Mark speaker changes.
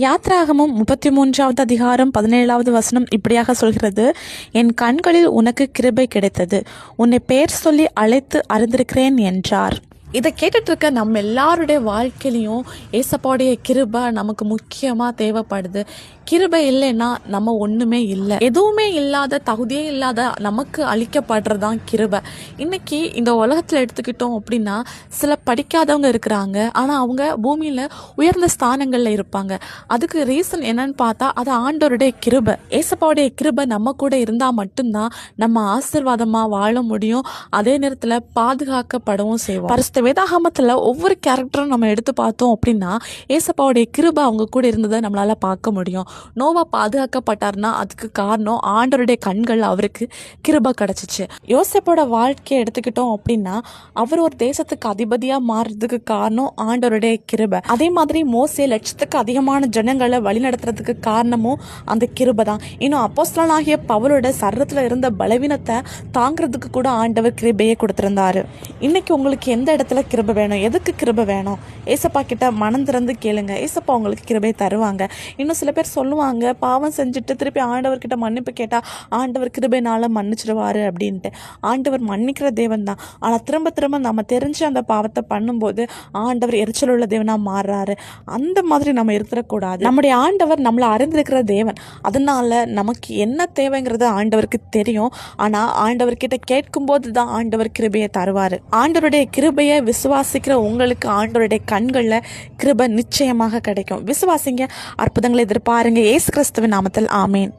Speaker 1: யாத்ராகமும் முப்பத்தி மூன்றாவது அதிகாரம் பதினேழாவது வசனம் இப்படியாக சொல்கிறது. என் கண்களில் உனக்கு கிருபை கிடைத்தது. உன்னை பெயர் சொல்லி அழைத்து அறிந்திருக்கிறேன் என்றார். இதை கேட்டுட்டு இருக்க நம்ம எல்லாருடைய வாழ்க்கையிலையும் ஏசப்பாவுடைய கிருபை நமக்கு முக்கியமாக தேவைப்படுது. கிருபை இல்லைன்னா நம்ம ஒன்றுமே இல்லை. எதுவுமே இல்லாத தகுதியே இல்லாத நமக்கு அளிக்கப்படுறதான் கிருபை. இன்னைக்கு இந்த உலகத்தில் எடுத்துக்கிட்டோம் அப்படின்னா சில படிக்காதவங்க இருக்கிறாங்க. ஆனால் அவங்க பூமியில் உயர்ந்த ஸ்தானங்களில் இருப்பாங்க. அதுக்கு ரீசன் என்னன்னு பார்த்தா அது ஆண்டவருடைய கிருபை. ஏசப்பாவுடைய கிருபை நம்ம கூட இருந்தால் மட்டும்தான் நம்ம ஆசீர்வாதமாக வாழ முடியும். அதே நேரத்தில் பாதுகாக்கப்படவும் செய்வோம். பரிசுத்த வேதாகமத்தில் ஒவ்வொரு கேரக்டரும் நம்ம எடுத்து பார்த்தோம் அப்படின்னா ஏசப்பாவுடைய கிருபை அவங்க கூட இருந்ததை நம்மளால் பார்க்க முடியும். நோவா பாதுகாக்கப்பட்டார்னா அதுக்கு காரணம் ஆண்டவருடைய கண்கள் அவருக்கு கிருபை கிடச்சிச்சு. யோசப்போட வாழ்க்கையை எடுத்துக்கிட்டோம் அப்படின்னா அவர் ஒரு தேசத்துக்கு அதிபதியாக மாறுறதுக்கு காரணம் ஆண்டவருடைய கிருபை. அதே மாதிரி மோசே லட்சத்துக்கு அதிகமான ஜனங்களை வழிநடத்துறதுக்கு காரணமும் அந்த கிருபை தான். இன்னும் அப்போஸ்தலனாகிய பவலோட சரத்தில் இருந்த பலவீனத்தை தாங்கிறதுக்கு கூட ஆண்டவர் கிருபையை கொடுத்துருந்தாரு. இன்னைக்கு உங்களுக்கு எந்த இடத்துல கிருப வேணும். எதுக்கு கிருப வேணும்? ஏசப்பா கிட்ட மனம் திறந்து கேளுங்க. ஏசப்பா உங்களுக்கு கிருபை தருவாங்க. இன்னும் சில பேர் சொல்லுவாங்க பாவம் செஞ்சுட்டு திருப்பி ஆண்டவர்கிட்ட மன்னிப்பு கேட்டால் ஆண்டவர் கிருபைனால மன்னிச்சிடுவாரு அப்படின்ட்டு. ஆண்டவர் மன்னிக்கிற தேவன் தான் ஆனால் திரும்ப திரும்ப நம்ம தெரிஞ்சு அந்த பாவத்தை பண்ணும்போது ஆண்டவர் எரிச்சல் உள்ள தேவனாக மாறுறாரு. அந்த மாதிரி நம்ம இருக்கக்கூடாது. நம்முடைய ஆண்டவர் நம்மளை அறிந்திருக்கிற தேவன். அதனால நமக்கு என்ன தேவைங்கிறது ஆண்டவருக்கு தெரியும். ஆனால் ஆண்டவர்கிட்ட கேட்கும்போது தான் ஆண்டவர் கிருபையை தருவார். ஆண்டவருடைய கிருபையை விசுவாசிக்கிற உங்களுக்கு ஆண்டவருடைய கண்களில் கிருப நிச்சயமாக கிடைக்கும். விசுவாசிங்க அற்புதங்களை எதிர்பாருங்க. ஏசு கிறிஸ்துவின் நாமத்தில் ஆமேன்.